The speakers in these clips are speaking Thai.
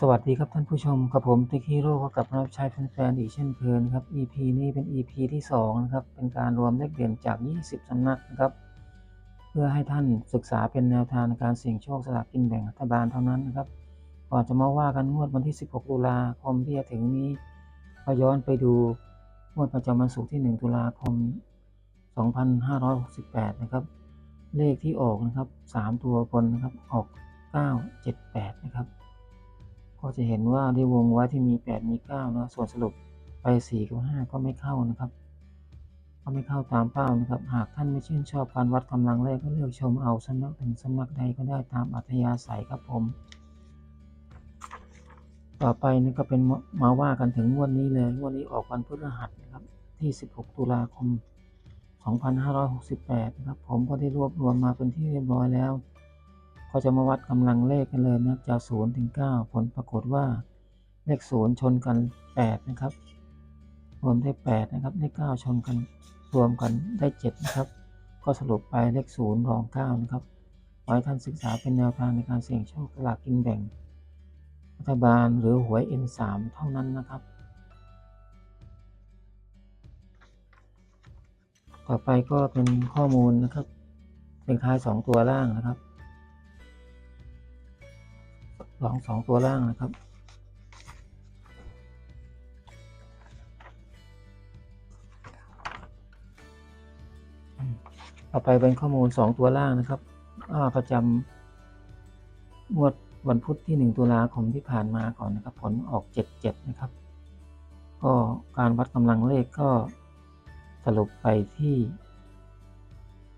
สวัสดีครับท่านผู้ชมกับผมติ๊กฮีโร่ก็กลับมารับใช้แฟนๆอีกเช่นเคยนะครับ EP นี้เป็น EP ที่2นะครับเป็นการรวมเลขเด่นจาก 20 สำนักนะครับ เพื่อให้ท่านศึกษาเป็นแนวทางในการเสี่ยงโชคสลากกินแบ่งรัฐบาลเท่านั้นนะครับก่อนจะมาว่ากันงวดวันที่ 16 ตุลาคมที่จะถึงนี้ก็ย้อนไปดูงวดประจำวันศุกร์ที่ 1 ตุลาคม 2568 นะครับ เลขที่ออกนะครับ 3 ตัวบนนะครับออก 978 นะครับ จะเห็นว่าได้วงไว้ที่มี 8 มี 9 นะ ส่วนสรุปไป4กับ5ก็ไม่เข้านะครับ ก็ไม่เข้าตามเป้านะครับ หากท่านไม่ชื่นชอบการวัดกำลังเลขก็เลือกชมเอาสำนักหนึ่งสำนักใดก็ได้ตามอัธยาศัยครับผม ต่อไปนี่ก็เป็นมาว่ากันถึงงวดนี้เลยงวดนี้ออกวันพฤหัสนะครับที่ 16 ตุลาคม 2568 นะครับ ผมก็ได้รวบรวมมาเป็นที่เรียบร้อยแล้ว ก็จะมาวัดกำลังเลขกันเลยนะครับจาก0ถึง9ผลปรากฏว่าเลข0ชนกัน8นะครับ รวมได้8นะครับ เลข9ชนกันรวมกันได้7นะครับ ก็สรุปไปเลข0รอง9นะครับขอให้ท่านศึกษาเป็นแนวทางในการเสี่ยงโชคสลากกินแบ่งรัฐบาลหรือหวย N3 เท่านั้นนะครับ ต่อไปก็เป็นข้อมูลนะครับเป็นท้าย 2 ตัวล่างนะครับ สองสองตัวล่างนะครับ ต่อไปเป็นข้อมูลสองตัวล่างนะครับอ่าประจำงวดวันพุธที่หนึ่งตุลาคมที่ผ่านมาก่อนนะครับ ผลออกเจ็ดเจ็ดนะครับ ก็การวัดกำลังเลขก็สรุปไปที่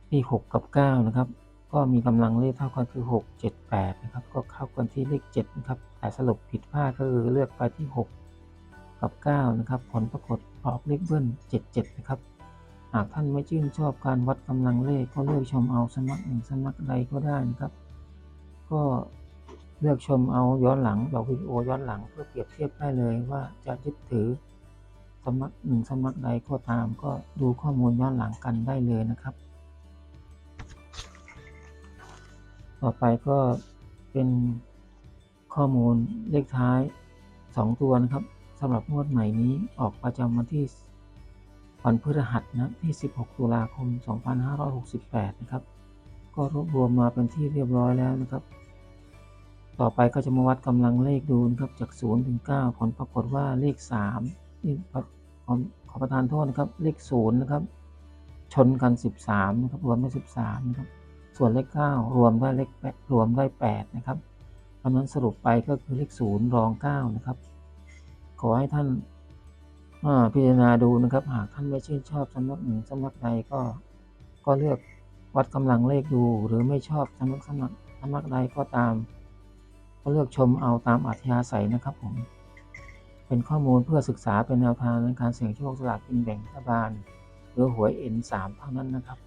ที่หกกับเก้านะครับ ก็มีกำลังเลขเท่ากันคือ 6 7 8 นะครับ ก็เข้ากันที่เลข 7 นะครับ แต่สรุปผิดพลาดก็คือเลือกไปที่ 6 กับ 9 นะครับ ผลปรากฏออกเลขเบิ้ล77 นะครับ หากท่านไม่ชื่นชอบการวัดกำลังเลขก็เลือกชมเอาสมัครหนึ่งสมัครใดก็ได้นะครับ ก็เลือกชมเอาย้อนหลังเราวิดีโอย้อนหลังเพื่อเปรียบเทียบได้เลยว่าจะยึดถือสมัครหนึ่งสมัครใดก็ตาม ก็ดูข้อมูลย้อนหลังกันได้เลยนะครับ ต่อไปก็เป็นข้อมูลเลขท้าย 2 ตัวนะครับสำหรับงวดใหม่นี้ออกประจำวันที่วันพฤหัสนะที่ 16 ตุลาคม 2568 นะครับ ก็รวบรวมมาเป็นที่เรียบร้อยแล้วนะครับ ต่อไปก็จะมาวัดกำลังเลขดูนะครับจาก 0 ถึง 9 ผลปรากฏว่าเลข3นี่ขอขอประทานโทษนะครับเลข 0 นะครับ ชนกัน 13 นะครับรวมได้13 นะครับ ส่วนเลข 9 รวมได้เลข8รวมได้8นะครับเพราะนั้นสรุปไปก็คือเลข 0 รอง 9 นะครับ ขอให้ท่านพิจารณาดูนะครับ หากท่านไม่ชื่นชอบสำนักหนึ่งสำนักใดก็ก็เลือกวัดกำลังเลขดู หรือไม่ชอบสำนักสำนักสำนักใดก็ตาม ก็เลือกชมเอาตามอัธยาศัยนะครับผม เป็นข้อมูลเพื่อศึกษาเป็นแนวทางในการเสี่ยงโชคสลากกินแบ่งรัฐบาล หรือหวย N3 เท่านั้นนะครับ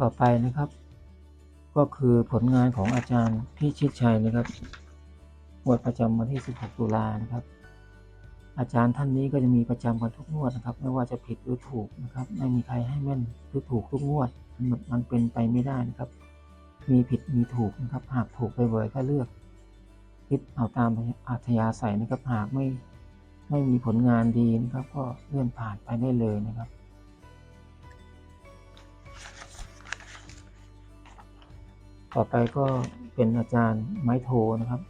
ต่อไปนะครับ ก็คือผลงานของอาจารย์พี่ชิดชัยนะครับงวดประจำวันที่ 16 ตุลานะครับ อาจารย์ท่านนี้ก็จะมีประจำกันทุกงวดนะครับ ไม่ว่าจะผิดหรือถูกนะครับ ไม่มีใครให้แม่นหรือถูกทุกงวดมันมันเป็นไปไม่ได้นะครับ มีผิดมีถูกนะครับ หากถูกไปบ่อยก็เลือก คิดเอาตามอัธยาศัยนะครับ หากไม่ไม่มีผลงานดีนะครับ ก็เลื่อนผ่านไปได้เลยนะครับ ต่อไปก็เป็นอาจารย์ไม้โทนะครับ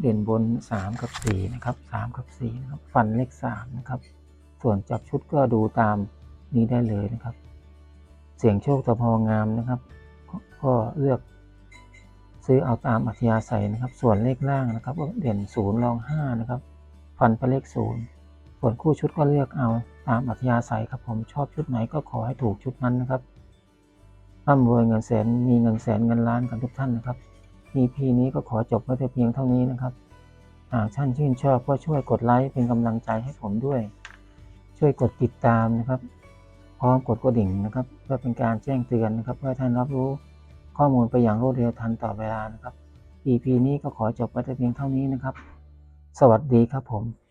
เด่นบน 3 กับ 4 นะครับ 3 กับ4นะครับฟันเลข3นะครับ ส่วนจับชุดก็ดูตามนี้ได้เลยนะครับ เสียงโชคตะพองามนะครับ ก็เลือกซื้อเอาตามอัธยาศัยนะครับ ส่วนเลขล่างนะครับก็เด่น0รอง5นะครับ ฟันไปเลข0ส่วนคู่ชุดก็เลือกเอาตามอัธยาศัยครับผมชอบชุดไหนก็ขอให้ถูกชุดนั้นนะครับ ร่ำรวยเงินแสนมีเงินแสนเงินล้านกันทุกท่านนะครับ EP นี้ก็ขอจบไว้แต่เพียงเท่านี้นะครับหากท่านชื่นชอบก็ช่วยกดไลค์เป็นกำลังใจให้ผมด้วย ช่วยกดติดตามนะครับ พร้อมกดกระดิ่งนะครับ เพื่อเป็นการแจ้งเตือนนะครับ เพื่อท่านรับรู้ข้อมูลไปอย่างรวดเร็วทันต่อเวลานะครับ EP นี้ก็ขอจบไว้แต่เพียงเท่านี้นะครับ สวัสดีครับผม